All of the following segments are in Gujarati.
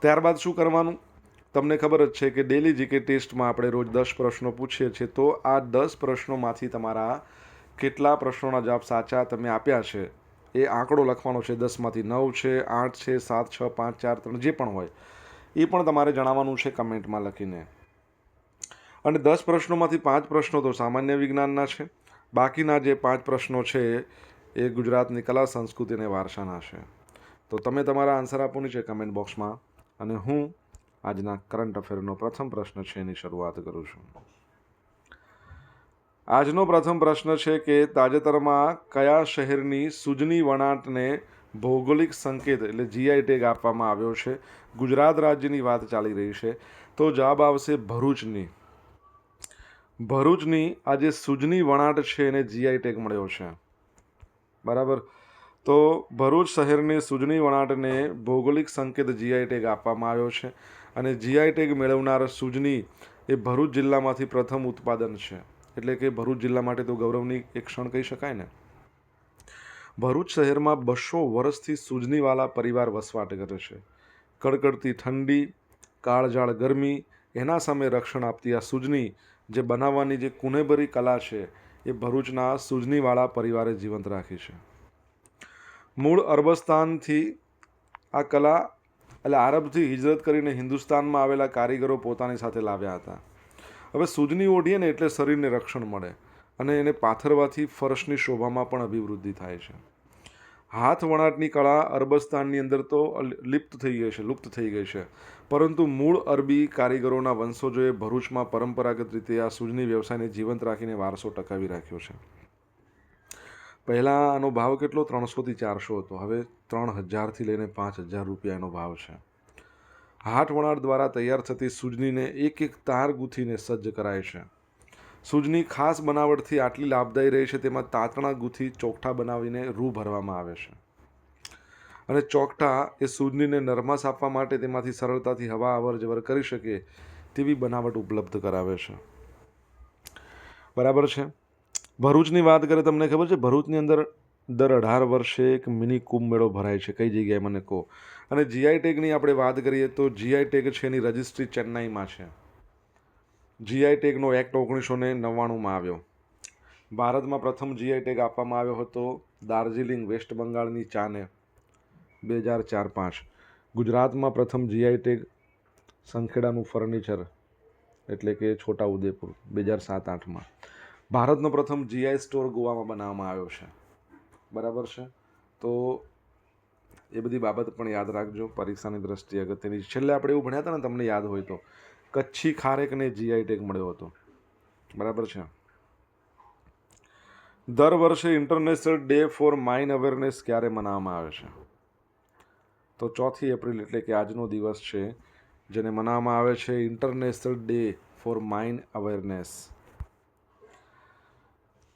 ત્યારબાદ શું કરવાનું? તમને ખબર જ છે કે ડેલી જીકે ટેસ્ટમાં આપણે રોજ દસ પ્રશ્નો પૂછીએ છીએ, તો આ દસ પ્રશ્નોમાંથી તમારા કેટલા પ્રશ્નોના જવાબ સાચા તમે આપ્યા છે? એ આંકડો લખવાનો છે. દસમાંથી નવ છે, આઠ છે, સાત છ, પાંચ, ચાર, ત્રણ, જે પણ હોય. એ પણ તમારે જણાવવાનું છે કમેન્ટમાં લખીને. અને દસ પ્રશ્નોમાંથી પાંચ પ્રશ્નો તો સામાન્ય વિજ્ઞાનના છે. બાકીના જે પાંચ પ્રશ્નો છે એ ગુજરાતની કલા, સંસ્કૃતિ અને વારસાના છે. તો તમે તમારા આન્સર આપોની છે કમેન્ટ બોક્સમાં અને હું આજના કરંટ અફેરનો પ્રથમ પ્રશ્ન છે એની શરૂઆત કરું છું. આજનો પ્રથમ પ્રશ્ન છે કે તાજેતરમાં કયા શહેરની સુજની વણાટને ભૌગોલિક સંકેત એટલે જીઆઈ ટેગ આપવામાં આવ્યો છે? ગુજરાત રાજ્યની વાત ચાલી રહી છે. તો જવાબ આવશે ભરૂચની. ભરૂચની આ જે સુજની વણાટ છે એને જીઆઈ ટેગ મળ્યો છે. બરાબર? તો ભરૂચ શહેરની સુજની વણાટને ભૌગોલિક સંકેત જીઆઈ ટેગ આપવામાં આવ્યો છે અને જીઆઈ ટેગ મેળવનાર સુજની એ ભરૂચ જિલ્લામાંથી પ્રથમ ઉત્પાદન છે. એટલે કે ભરૂચ જિલ્લા માટે તો ગૌરવની એક ક્ષણ કહી શકાય ને. ભરૂચ શહેરમાં બસો વર્ષથી સુજનીવાલા પરિવાર વસવાટ કરે છે. કડકડતી ઠંડી કાળજાળ ગરમી, એના સામે રક્ષણ આપતી આ સુજની જે બનાવવાની જે કુનેભરી કલા છે એ ભરૂચના સુજનીવાળા પરિવારે જીવંત રાખી છે. મૂળ અરબસ્તાનથી આ કલા, એટલે આરબથી હિજરત કરીને હિન્દુસ્તાનમાં આવેલા કારીગરો પોતાની સાથે લાવ્યા હતા. હવે સૂજની ઓઢીએ ને એટલે શરીરને રક્ષણ મળે અને એને પાથરવાથી ફરશની શોભામાં પણ અભિવૃદ્ધિ થાય છે. હાથ વણાટની કળા અરબસ્તાનની અંદર તો લિપ્ત થઈ ગઈ છે, લુપ્ત થઈ ગઈ છે. પરંતુ મૂળ અરબી કારીગરોના વંશોજોએ ભરૂચમાં પરંપરાગત રીતે આ સૂજની વ્યવસાયને જીવંત રાખીને વારસો ટકાવી રાખ્યો છે. પહેલાં આનો ભાવ કેટલો? ત્રણસોથી ચારસો હતો. હવે ત્રણ હજારથી લઈને પાંચ હજાર રૂપિયાનો ભાવ છે. હાથ વણાટ દ્વારા તૈયાર થતી સૂજનીને એક એક તાર ગૂંથીને સજ્જ કરાય છે. સૂજની ખાસ બનાવટથી આટલી લાભદાયી રહી છે, તેમાં તાતણા ગૂંથી ચોકઠા બનાવીને રૂ ભરવામાં આવે છે. અને ચોકઠા એ સૂજનીને નરમાશ આપવા માટે તેમાંથી સરળતાથી હવા અવર જવર કરી શકે તેવી બનાવટ ઉપલબ્ધ કરાવે છે. બરાબર છે? ભરૂચની વાત કરીએ, તમને ખબર છે? ભરૂચની અંદર દર અઢાર વર્ષે એક મિની કુંભ મેળો ભરાય છે. કઈ જગ્યાએ, મને કહો? અને જીઆઈ ટેગની આપણે વાત કરીએ તો જીઆઈ ટેગ છે એની રજિસ્ટ્રી ચેન્નાઈમાં છે. જીઆઈ ટેગનો એક્ટ ઓગણીસો ને નવ્વાણુંમાં આવ્યો. ભારતમાં પ્રથમ જીઆઈ ટેગ આપવામાં આવ્યો હતો દાર્જિલિંગ, વેસ્ટ બંગાળની ચાને, બે હજાર ચાર પાંચ. ગુજરાતમાં પ્રથમ જીઆઈ ટેગ સંખેડાનું ફર્નિચર એટલે કે છોટા ઉદેપુર, બે હજાર સાત આઠમાં. ભારતનો પ્રથમ જીઆઈ સ્ટોર ગોવામાં બનાવવામાં આવ્યો છે. બરાબર છે? તો એ બધી બાબત પણ યાદ રાખજો. પરીક્ષાની દ્રષ્ટિએ અગત્યની. છેલ્લે આપણે એવું ભણ્યા હતા ને, તમને યાદ હોય તો. કચ્છી ખારેકને જીઆઈ ટેગ મળ્યો હતો. બરાબર છે? દર વર્ષે international day for mine awareness ક્યારે મનાવવામાં આવે છે? તો ચોથી એપ્રિલ એટલે કે આજનો દિવસ છે, જેને મનાવવામાં આવે છે international day for mine awareness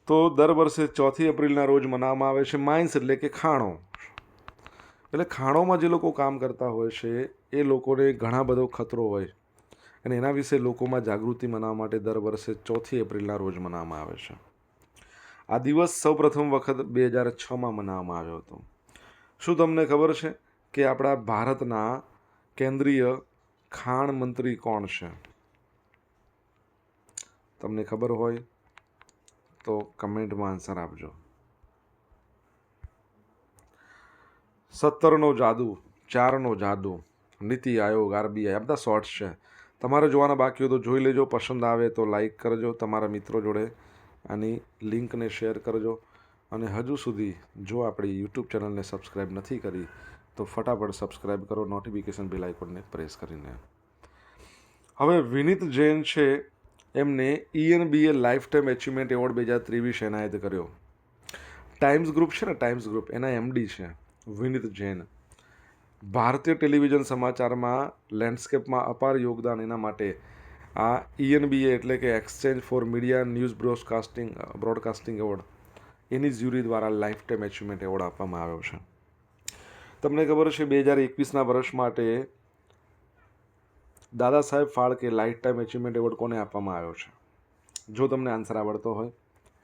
તો દર વર્ષે ચોથી એપ્રિલના રોજ મનાવવામાં આવે છે માઇન્સ એટલે કે ખાણો. એટલે ખાણોમાં જે લોકો કામ કરતા હોય છે, એ લોકોને ઘણા બધો ખતરો હોય. અને એના વિશે લોકોમાં જાગૃતિ મનાવવા માટે દર વર્ષે ચોથી એપ્રિલના રોજ મનાવવામાં આવે છે. આ દિવસ સૌપ્રથમ વખત બે હજાર છમાં મનાવવામાં આવ્યો હતો. શું તમને ખબર છે કે આપણા ભારતના કેન્દ્રીય ખાણ મંત્રી કોણ છે? તમને ખબર હોય? તો કમેન્ટમાં આન્સર આપજો. સત્તરનો જાદુ, ચારનો જાદુ, નીતિ આયોગ, આરબીઆઈ, આ બધા શોર્ટ્સ છે. તમારે જોવાના બાકી હોય તો જોઈ લેજો, પસંદ આવે તો લાઈક કરજો તમારા મિત્રો જોડે આની લિંકને શેર કરજો. અને હજુ સુધી જો આપણી યુટ્યુબ ચેનલને સબસ્ક્રાઈબ નથી કરી, તો ફટાફટ સબસ્ક્રાઈબ કરો નોટિફિકેશન બેલ આઇકોનને પ્રેસ કરીને. હવે વિનીત જૈન છે એમને ENBA life time achievement award બે હજાર ત્રેવીસ એનાયત કર્યો. ટાઈમ્સ ગ્રુપ છે ને ટાઈમ્સ ગ્રુપ એના એમડી છે, વિનીત જૈન. ભારતીય ટેલિવિઝન સમાચારમાં લેન્ડસ્કેપમાં અપાર યોગદાન એના માટે આ ઈએનબીએ એટલે કે exchange for media news broadcasting broadcasting award any jury દ્વારા લાઈફ ટાઈમ એચિવમેન્ટ એવોર્ડ આપવામાં આવ્યો છે. તમને ખબર છે બે હજાર એકવીસના વર્ષ માટે Dada Saheb Phalke life time achievement award કોને આપવામાં આવ્યો છે? જો તમને આન્સર આવડતો હોય,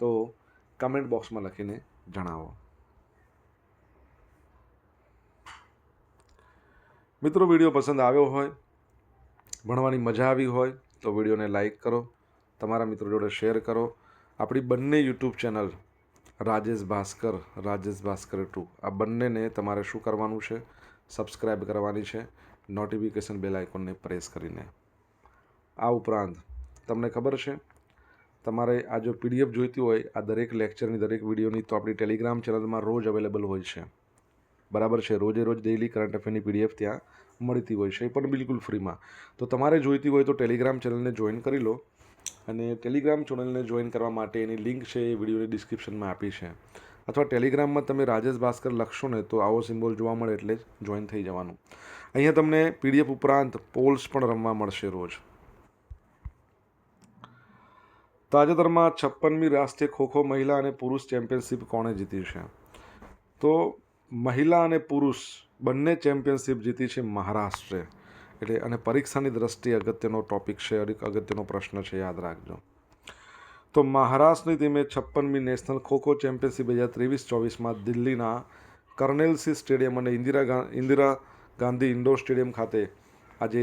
તો કમેન્ટ બોક્સમાં લખીને જણાવો. મિત્રો, વીડિયો પસંદ આવ્યો હોય, ભણવાની મજા આવી હોય, તો વિડીયોને લાઈક કરો, તમારા મિત્રો જોડે શેર કરો. આપણી બંને YouTube channel Rajesh Bhaskar Rajesh Bhaskar two, આ બંનેને તમારે શું કરવાનું છે? સબસ્ક્રાઈબ કરવાની છે. નોટિફિકેશન બેલ આઇકોનને પ્રેસ કરીને. આ ઉપરાંત, તમને ખબર છે, તમારે આ જો પીડીએફ જોઈતી હોય, આ દરેક લેક્ચરની દરેક વિડીયોની તો આપણી ટેલિગ્રામ ચેનલમાં રોજ અવેલેબલ હોય છે. બરાબર છે, રોજે રોજ ડેઇલી કરંટ અફેરની પીડીએફ ત્યાં મળતી હોય છે, એ પણ બિલકુલ ફ્રીમાં. તો તમારે જોઈતી હોય તો ટેલિગ્રામ ચેનલને જોઈન કરી લો અને ટેલિગ્રામ ચેનલને જોઈન કરવા માટે એની લિંક છે એ વિડીયોની ડિસ્ક્રિપ્શનમાં આપી છે. અથવા ટેલિગ્રામમાં તમે રાજેશ ભાસ્કર લખશો ને તો આવો સિમ્બોલ જોવા મળે એટલે જ જોઈન થઈ જવાનું. અહીંયા તમને પીડીએફ ઉપરાંત પોલ્સ પણ રમવા મળશે રોજ. તાજેતરમાં છપ્પનમી રાષ્ટ્રીય ખોખો મહિલા અને પુરુષ ચેમ્પિયનશિપ કોણે જીતી છે? તો મહિલા અને પુરુષ બંને ચેમ્પિયનશિપ જીતી છે મહારાષ્ટ્રે. એટલે અને પરીક્ષાની દ્રષ્ટિએ અગત્યનો ટોપિક છે અગત્યનો પ્રશ્ન છે, યાદ રાખજો. તો મહારાષ્ટ્રની ટીમે છપ્પનમી નેશનલ ખોખો ચેમ્પિયનશિપ બે હજાર ત્રેવીસ ચોવીસમાં દિલ્હીના કર્નેલસી સ્ટેડિયમ અને ઇન્દિરા ઇન્દિરા ગાંધી ઇન્ડોર સ્ટેડિયમ ખાતે આજે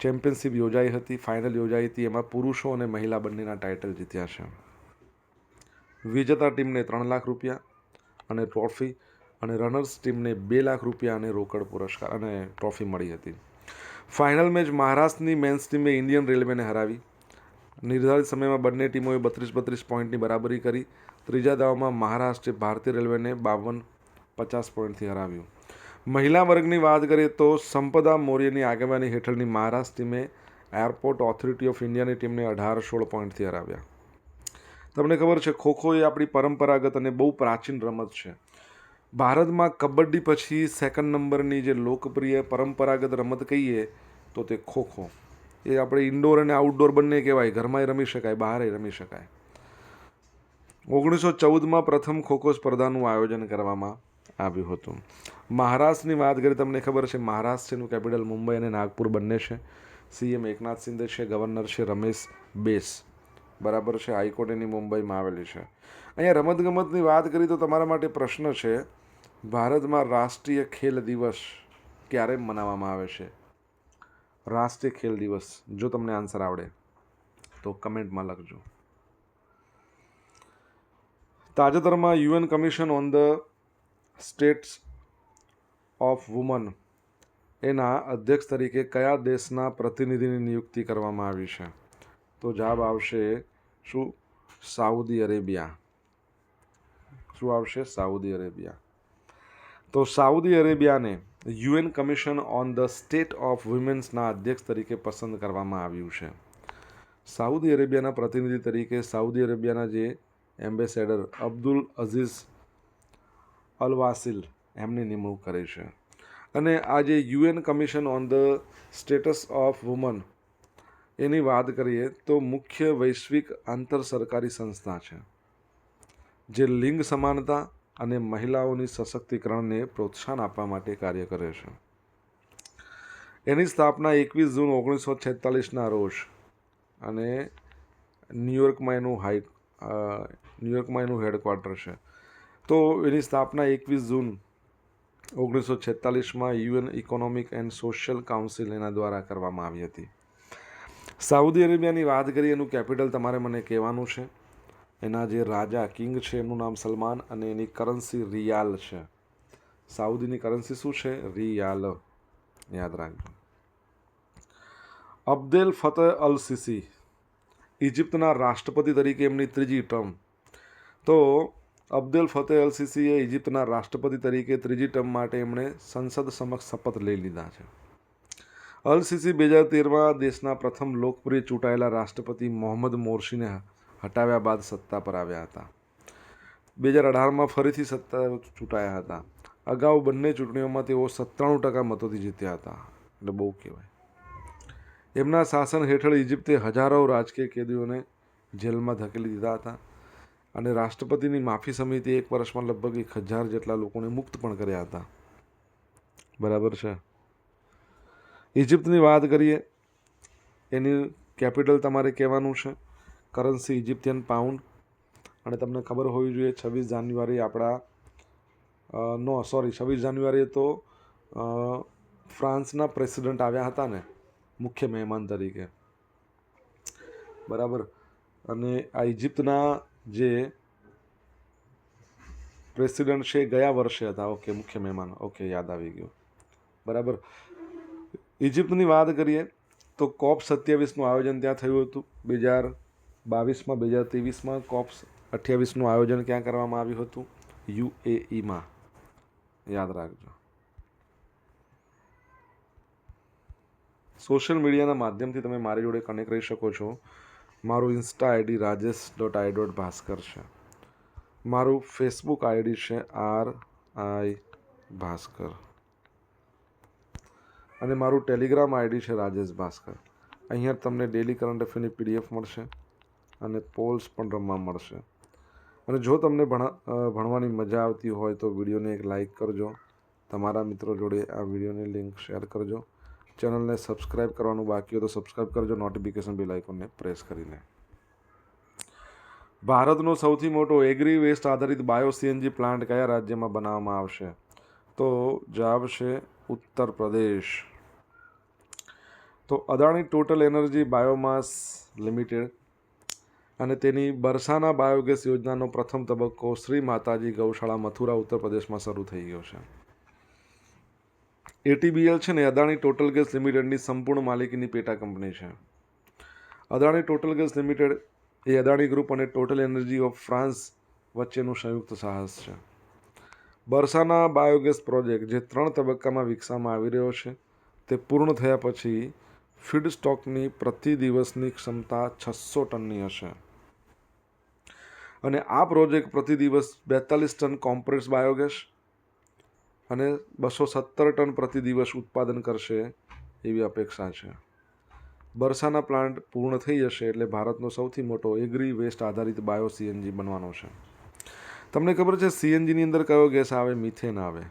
ચેમ્પિયનશિપ યોજાઈ હતી, ફાઇનલ યોજાઈ હતી. એમાં પુરુષો અને મહિલા બંનેના ટાઇટલ જીત્યા છે. વિજેતા ટીમને ત્રણ લાખ રૂપિયા અને ટ્રોફી અને રનર્સ ટીમને બે લાખ રૂપિયા અને રોકડ પુરસ્કાર અને ટ્રોફી મળી હતી. ફાઇનલ મેચ મહારાષ્ટ્રની મેન્સ ટીમે ઇન્ડિયન રેલવેને હરાવી. નિર્ધારિત સમયમાં બંને ટીમોએ બત્રીસ બત્રીસ પોઈન્ટની બરાબરી કરી. ત્રીજા દાવમાં મહારાષ્ટ્રે ભારતીય રેલવેને બાવન પચાસ પોઈન્ટથી હરાવ્યું. મહિલા વર્ગની વાત કરીએ તો સંપદા મૌર્યની આગેવાની હેઠળની મહારાષ્ટ્ર ટીમે એરપોર્ટ ઓથોરિટી ઓફ ઇન્ડિયાની ટીમને અઢાર સોળ પોઈન્ટથી હરાવ્યા. તમને ખબર છે, ખોખો એ આપણી પરંપરાગત અને બહુ પ્રાચીન રમત છે. ભારતમાં કબડ્ડી પછી સેકન્ડ નંબરની જે લોકપ્રિય પરંપરાગત રમત કહીએ તો તે ખોખો. એ આપણે ઇન્ડોર અને આઉટડોર બંને કહેવાય. ઘરમાંય રમી શકાય, બહારે રમી શકાય. ઓગણીસો ચૌદમાં પ્રથમ ખોખો સ્પર્ધાનું આયોજન કરવામાં આવ્યું હતું. મહારાષ્ટ્રની વાત કરીએ, તમને ખબર છે, મહારાષ્ટ્રનું કેપિટલ મુંબઈ અને નાગપુર બંને છે. સીએમ એકનાથ શિંદે છે, ગવર્નર છે, રમેશ બેસ. બરાબર છે, હાઈકોર્ટ એની મુંબઈમાં આવેલી છે. અહીંયા રમતગમતની વાત કરી તો તમારા માટે પ્રશ્ન છે, ભારતમાં રાષ્ટ્રીય ખેલ દિવસ ક્યારે મનાવવામાં આવે છે? રાષ્ટ્રીય ખેલ દિવસ, જો તમને આન્સર આવડે, તો કમેન્ટમાં લખજો. તાજેતરમાં UN commission on the states of woman એના અધ્યક્ષ તરીકે કયા દેશના પ્રતિનિધિની નિયુક્તિ કરવામાં આવી છે? તો જવાબ આવશે શું? Saudi Arabia. શું આવશે? Saudi Arabia. તો Saudi અરેબિયાને UN commission on the state of વુમેન્સના અધ્યક્ષ તરીકે પસંદ કરવામાં આવ્યું છે. સાઉદી અરેબિયાના પ્રતિનિધિ તરીકે સાઉદી અરેબિયાના જે એમ્બેસેડર અબ્દુલ અઝીઝ અલવાસિલ એમની નિમણૂક કરી છે. અને આ જે UN commission on the status of woman એની વાત કરીએ તો મુખ્ય વૈશ્વિક આંતર સરકારી સંસ્થા છે, જે લિંગ સમાનતા અને મહિલાઓની સશક્તિકરણને પ્રોત્સાહન આપવા માટે કાર્ય કરે છે. એની સ્થાપના એકવીસ જૂન ઓગણીસો છેતાલીસના રોજ અને ન્યુયોર્કમાં એનું હાઈ ન્યુયોર્કમાં એનું હેડક્વાર્ટર છે. તો એની સ્થાપના એકવીસ જૂન ઓગણીસો છેતાલીસમાં UN economic and social council એના દ્વારા કરવામાં આવી હતી. સાઉદી અરેબિયાની વાત કરીએ એનું કેપિટલ તમારે મને કહેવાનું છે. એના જે રાજા કિંગ છે એમનું નામ સલમાન અને એની કરન્સી રિયાલ છે. સાઉદીની કરન્સી શું છે? રિયાલ. યાદ રાખજો. અબ્દેલ ફતેહ અલ સિસી ઇજિપ્તના રાષ્ટ્રપતિ તરીકે એમની ત્રીજી ટર્મ. તો અબ્દેલ ફતેહ અલ સિસીએ ઇજિપ્તના રાષ્ટ્રપતિ તરીકે ત્રીજી ટર્મ માટે એમણે સંસદ સમક્ષ શપથ લઈ લીધા છે. અલ સિસી બે હજાર તેરમાં દેશના પ્રથમ લોકપ્રિય ચૂંટાયેલા રાષ્ટ્રપતિ મોહમ્મદ મોરશીને હટાવ્યા બાદ સત્તા પર આવ્યા હતા. બે હજાર અઢારમાં ફરીથી સત્તા ચૂંટાયા હતા. અગાઉ બંને ચૂંટણીઓમાં તેઓ સત્તાણું ટકા મતોથી જીત્યા હતા. એટલે બહુ કહેવાય. એમના શાસન હેઠળ ઇજિપ્તે હજારો રાજકીય કેદીઓને જેલમાં ધકેલી દીધા હતા. અને રાષ્ટ્રપતિની માફી સમિતિ એક વર્ષમાં લગભગ એક હજાર જેટલા લોકોને મુક્ત પણ કર્યા હતા. બરાબર છે? ઇજિપ્તની વાત કરીએ, એની કેપિટલ તમારે કહેવાનું છે? Currency Egyptian pound. અને તમને ખબર હોવી જોઈએ, છવ્વીસ જાન્યુઆરી આપણા નો, સોરી, છવ્વીસ જાન્યુઆરીએ તો ફ્રાન્સના પ્રેસિડેન્ટ આવ્યા હતા ને, મુખ્ય મહેમાન તરીકે. બરાબર? અને આ ઇજિપ્તના જે પ્રેસિડન્ટ છે એ ગયા વર્ષે હતા. ઓકે મુખ્ય મહેમાન. ઓકે યાદ આવી ગયું. બરાબર. ઇજિપ્તની વાત કરીએ તો કોપ સત્યાવીસનું આયોજન ત્યાં થયું હતું. બે હજાર બાવીસમાં બે હજાર ત્રેવીસમાં કોપ્સ અઠ્યાવીસનું આયોજન ક્યાં કરવામાં આવ્યું હતું? યુએઈમાં. યાદ રાખજો. સોશિયલ મીડિયાના માધ્યમથી તમે મારી જોડે કનેક્ટ રહી શકો છો. મારું insta ID Rajesh dot I dot Bhaskar છે. મારું ફેસબુક આઈડી છે આર આઈ ભાસ્કર. અને મારું ટેલિગ્રામ આઈડી છે રાજેશ ભાસ્કર. અહીંયા તમને ડેલી કરંટ અફેરની પીડીએફ મળશે અને પોલ્સ પણ રમવા મળશે. અને જો તમને ભણા ભણવાની મજા આવતી હોય તો વિડીયોને એક લાઈક કરજો. તમારા મિત્રો જોડે આ વિડીયોની લિંક શેર કરજો. ચેનલને સબસ્ક્રાઇબ કરવાનું બાકી હોય તો સબસ્ક્રાઇબ કરજો નોટિફિકેશન બેલ આઇકોનને પ્રેસ કરીને. ભારતનો સૌથી મોટો એગ્રી વેસ્ટ આધારિત બાયો સીએનજી પ્લાન્ટ કયા રાજ્યમાં બનાવવામાં આવશે? તો જવાબ છે ઉત્તર પ્રદેશ. તો Adani Total energy biomass limited અને તેની બરસાના બાયોગેસ યોજનાનો પ્રથમ તબક્કો શ્રી માતાજી ગૌશાળા મથુરા ઉત્તર પ્રદેશમાં શરૂ થઈ ગયો છે. એટીબીએલ છે ને અદાણી ટોટલ ગેસ લિમિટેડની સંપૂર્ણ માલિકીની પેટા કંપની છે. અદાણી ટોટલ ગેસ લિમિટેડ એ અદાણી ગ્રુપ અને ટોટલ એનર્જી ઓફ ફ્રાન્સ વચ્ચેનું સંયુક્ત સાહસ છે. બરસાના બાયોગેસ પ્રોજેક્ટ જે ત્રણ તબક્કામાં વિકસાવવામાં આવી રહ્યો છે, તે પૂર્ણ થયા પછી ફીડ સ્ટોકની પ્રતિ દિવસની ક્ષમતા છસો ટનની હશે. અને આ પ્રોજેક્ટ પ્રતિ દિવસ બેતાલીસ ટન કોમ્પ્રેસ બાયોગેસ અને બસો સત્તર ટન પ્રતિ દિવસ ઉત્પાદન કરશે એવી અપેક્ષા છે. બરસાના પ્લાન્ટ પૂર્ણ થઈ જશે એટલે ભારતનો સૌથી મોટો એગ્રી વેસ્ટ આધારિત બાયો સીએનજી બનવાનો છે. તમને ખબર છે સીએનજીની અંદર કયો ગેસ આવે? મિથેન આવે.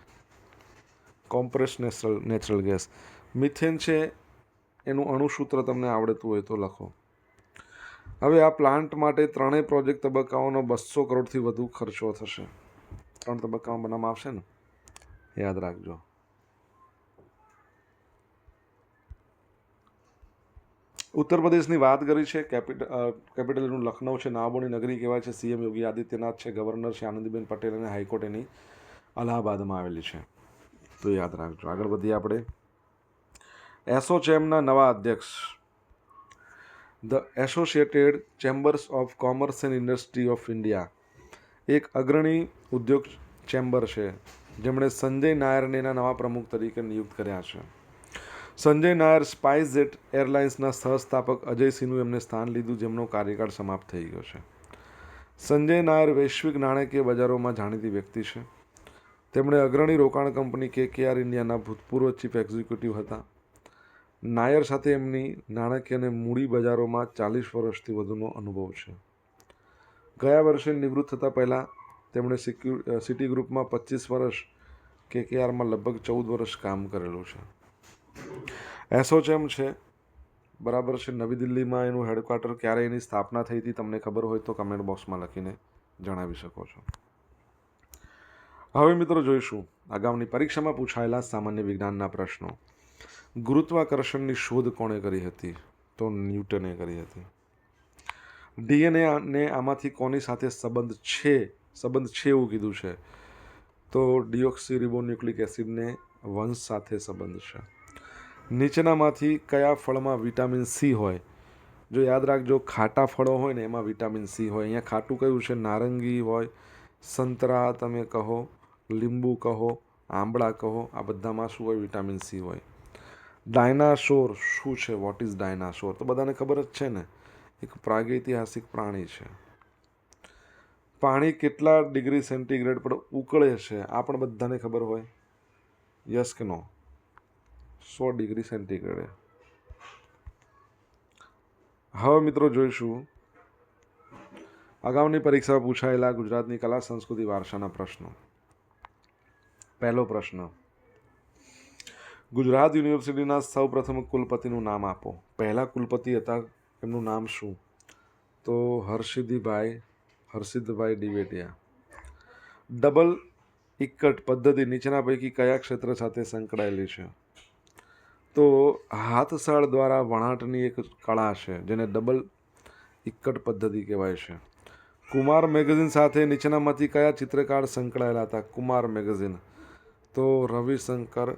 Compress natural natural gas methane છે એનું અણુસૂત્ર તમને આવડતું હોય તો લખો. હવે આ પ્લાન્ટ માટે ત્રણેય પ્રોજેક્ટ તબક્કાઓનો બસો કરોડથી વધુ ખર્ચો થશે. ત્રણ તબક્કામાં બનાવવામાં આવશે ને? યાદ રાખજો. ઉત્તર પ્રદેશની વાત કરી છે કેપિટલ કેપિટલનું લખનઉ છે નાબોની નગરી કહેવાય છે, સીએમ યોગી આદિત્યનાથ છે, ગવર્નર છે, આનંદીબેન પટેલ અને હાઈકોર્ટ એની અલ્હાબાદમાં આવેલી છે. તો યાદ રાખજો. આગળ વધીએ આપણે. એસોચેમના નવા અધ્યક્ષ. The associated chambers of commerce and industry of India. એક અગ્રણી ઉદ્યોગ ચેમ્બર છે. જેમણે સંજય નાયરને એના નવા પ્રમુખ તરીકે નિયુક્ત કર્યા છે. સંજય નાયર સ્પાઇસજેટ એરલાઇન્સના સહસ્થાપક અજય સિંહનું એમને સ્થાન લીધું, જેમનો કાર્યકાળ સમાપ્ત થઈ ગયો છે. સંજય નાયર વૈશ્વિક નાણાકીય બજારોમાં જાણીતી વ્યક્તિ છે. તેમણે અગ્રણી રોકાણ કંપની કે કે આર ઇન્ડિયાના ભૂતપૂર્વ ચીફ એક્ઝિક્યુટિવ હતા. નાયર સાથે એમની નાણાકીય અને મૂડી બજારોમાં ચાલીસ વર્ષથી વધુનો અનુભવ છે. ગયા વર્ષે નિવૃત્ત થતાં પહેલાં તેમણે સિક્યુ સિટી ગ્રુપમાં પચીસ વર્ષ કે કે લગભગ ચૌદ વર્ષ કામ કરેલું છે. એસોચેમ છે, બરાબર છે, નવી દિલ્હીમાં એનું હેડક્વાર્ટર ક્યારે એની સ્થાપના થઈ હતી તમને ખબર હોય તો કમેન્ટ બોક્સમાં લખીને જણાવી શકો છો. હવે મિત્રો જોઈશું અગાઉની પરીક્ષામાં પૂછાયેલા સામાન્ય વિજ્ઞાનના પ્રશ્નો. ગુરુત્વાકર્ષણની શોધ કોણે કરી હતી? તો ન્યૂટને કરી હતી. ડીએનએ ને આમાંથી કોની સાથે સંબંધ છે? સંબંધ છે એવું કીધું છે. તો ડિઓક્સી રિબોન્યુક્લિક એસિડને વંશ સાથે સંબંધ છે. નીચેનામાંથી કયા ફળમાં વિટામિન સી હોય? જો યાદ રાખજો, ખાટા ફળો હોય ને એમાં વિટામિન સી હોય. અહીંયા ખાટું કયું છે? નારંગી હોય, સંતરા તમે કહો, લીંબુ કહો, આંબળા કહો, આ બધામાં શું હોય? વિટામિન સી હોય. ડાયનાસોર શું છે? What is dinosaur? તો બધાને ખબર જ છે ને. એક પ્રાગૈતિહાસિક પ્રાણી છે. પાણી કેટલા ડિગ્રી સેન્ટીગ્રેડ પર ઉકળે છે, આ પણ બધાને ખબર હોય? યસ કે નો સો ડિગ્રી સેન્ટીગ્રેડે. હવે મિત્રો જોઈશું. અગાઉની પરીક્ષામાં પૂછાયેલા ગુજરાતની કલા સંસ્કૃતિ વારસાના પ્રશ્નો. પહેલો પ્રશ્ન. ગુજરાત યુનિવર્સિટીના સૌપ્રથમ કુલપતિનું નામ આપો. પહેલા કુલપતિ હતા, એમનું નામ શું? તો હર્ષિદીભાઈ હર્ષિદભાઈ દિવેટિયા ડબલ ઇક્કટ પદ્ધતિ નીચેના પૈકી કયા ક્ષેત્ર સાથે સંકળાયેલી છે? તો હાથસાળ દ્વારા વણાટની એક કળા છે, જેને ડબલ ઇક્કટ પદ્ધતિ કહેવાય છે. કુમાર મેગેઝિન સાથે નીચેનામાંથી કયા ચિત્રકાર સંકળાયેલા હતા? કુમાર મેગેઝિન. તો રવિશંકર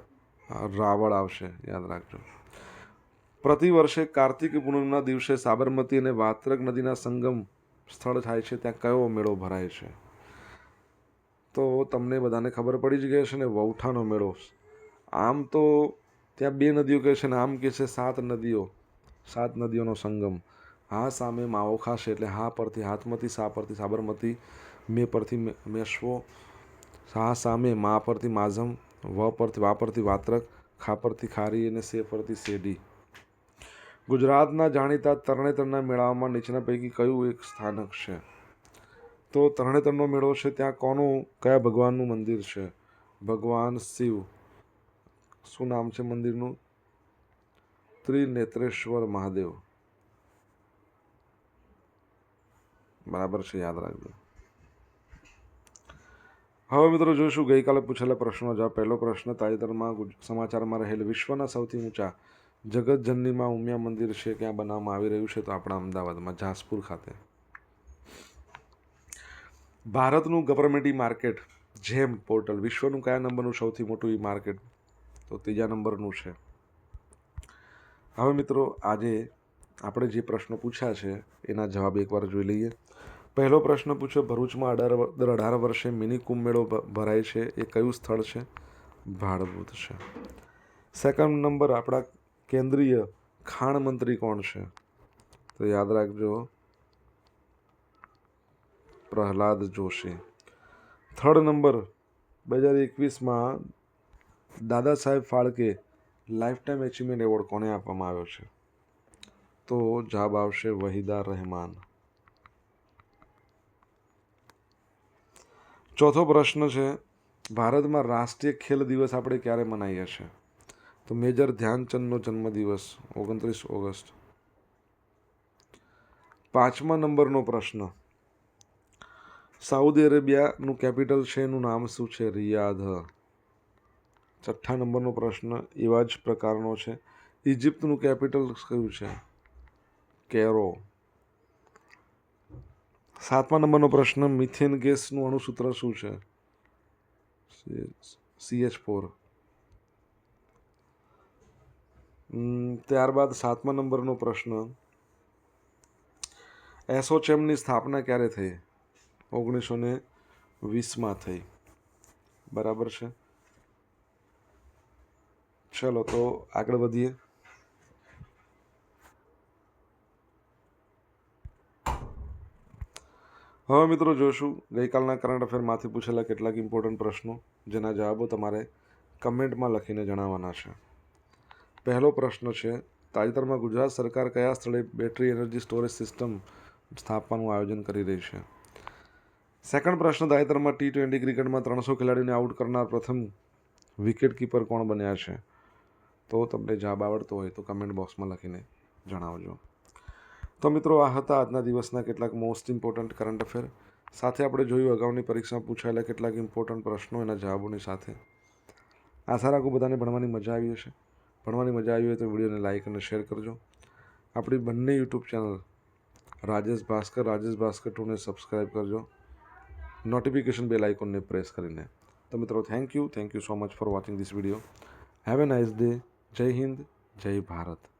રાવળ આવશે, યાદ રાખજો. પ્રતિ વર્ષે કાર્તિક પૂનમના દિવસે સાબરમતી અને વાત્રક નદીના સંગમ સ્થળ થાય છે, ત્યાં કયો મેળો ભરાય છે? તો તમને બધાને ખબર પડી જ ગઈ છે ને, વૌઠાનો મેળો. આમ તો ત્યાં બે નદીઓ કહે છે ને, આમ કહે છે સાત નદીઓ, સાત નદીઓનો સંગમ. હા, સામે માવો ખાશે એટલે હા પરથી હાથમતી સા પરથી સાબરમતી મે પરથી મેશ્વો. હા, સામે મા પરથી માઝમ, વ પરથી, વા પરથી વાત્રક, ખા પરથી ખારી અને સે પરથી શેરડી ગુજરાતના જાણીતા તરણેતરના મેળામાં નીચેના પૈકી કયું એક સ્થાનક છે? તો તરણેતરનો મેળો છે, ત્યાં કોનું, કયા ભગવાનનું મંદિર છે? ભગવાન શિવ. શું નામ છે મંદિરનું? ત્રિનેત્રેશ્વર મહાદેવ. બરાબર છે, યાદ રાખજો. હવે મિત્રો જોઈશું, ગઈકાલે પૂછેલા પ્રશ્નો. જવાબ પહેલો પ્રશ્ન તાજેતરમાં સમાચારમાં રહેલ વિશ્વના સૌથી ઊંચા જગતજનનીમાં ઉમિયા મંદિર છે, ક્યાં બનાવવામાં આવી રહ્યું છે તો આપણા અમદાવાદમાં જાસપુર ખાતે. ભારતનું ગવર્મેન્ટ માર્કેટ જેમ પોર્ટલ, વિશ્વનું કયા નંબરનું સૌથી મોટું ઈ માર્કેટ તો ત્રીજા નંબરનું છે. હવે મિત્રો, આજે આપણે જે પ્રશ્નો પૂછ્યા છે, એના જવાબ એકવાર જોઈ લઈએ. પહેલો પ્રશ્ન પૂછ્યો, ભરૂચમાં અઢાર દર અઢાર વર્ષે મિની કુંભ મેળો ભરાય છે, એ કયું સ્થળ છે? ભાડભૂત છે. સેકન્ડ નંબર આપણા કેન્દ્રીય ખાણ મંત્રી કોણ છે? તો યાદ રાખજો, પ્રહલાદ જોશી. થર્ડ નંબર બે હજાર એકવીસમાં Dada Saheb Phalke life time achievement award કોને આપવામાં આવ્યો છે? તો જવાબ આવશે વહીદા રહેમાન. ચોથો પ્રશ્ન છે, ભારતમાં રાષ્ટ્રીય ખેલ દિવસ આપણે ક્યારે મનાવીએ છીએ? તો મેજર ધ્યાનચંદનો જન્મદિવસ, ઓગણત્રીસ ઓગસ્ટ. પાંચમા નંબરનો પ્રશ્ન. સાઉદી અરેબિયાનું કેપિટલ છે, એનું નામ શું છે? રિયાધ છઠ્ઠા નંબરનો પ્રશ્ન એવા જ પ્રકારનો છે. ઇજિપ્તનું કેપિટલ કયું છે? કેરો. સાતમા નંબરનો પ્રશ્ન, મિથેન ગેસનું અણુસૂત્ર શું છે? C H four. ત્યારબાદ સાતમા નંબરનો પ્રશ્ન. એસોચેમની સ્થાપના ક્યારે થઈ? ઓગણીસો ને વીસમાં થઈ. બરાબર છે? ચલો તો આગળ વધીએ. હવે મિત્રો જોઈશું ગઈકાલના કરંટ અફેરમાંથી પૂછેલા કેટલાક ઇમ્પોર્ટન્ટ પ્રશ્નો, જેના જવાબો તમારે કમેન્ટમાં લખીને જણાવવાના છે. પહેલો પ્રશ્ન છે, તાજેતરમાં ગુજરાત સરકાર કયા સ્થળે બેટરી એનર્જી સ્ટોરેજ સિસ્ટમ સ્થાપવાનું આયોજન કરી રહી છે? સેકન્ડ પ્રશ્ન, તાજેતરમાં ટી ટ્વેન્ટી ક્રિકેટમાં ત્રણસો ખેલાડીઓને આઉટ કરનાર પ્રથમ વિકેટ કીપર કોણ બન્યા છે? તો તમને જવાબ આવડતો હોય તો કમેન્ટ બોક્સમાં લખીને જણાવજો. તો મિત્રો, આ હતા આજના દિવસના કેટલાક મોસ્ટ ઇમ્પોર્ટન્ટ કરંટ અફેર સાથે આપણે જોયું, અગાઉની પરીક્ષામાં પૂછાયેલા કેટલાક ઇમ્પોર્ટન્ટ પ્રશ્નો, એના જવાબોની સાથે. આશા રાખું બધાને ભણવાની મજા આવી હશે. ભણવાની મજા આવી હોય તો વિડીયોને લાઇક અને શેર કરજો. આપણી બંને યુટ્યુબ ચેનલ રાજેશ ભાસ્કર રાજેશ ભાસ્કર ટુને સબસ્ક્રાઈબ કરજો. નોટિફિકેશન બેલ આઇકોનને પ્રેસ કરીને. તો મિત્રો thank you thank you so much for watching this video have a nice day Jai Hind Jai Bharat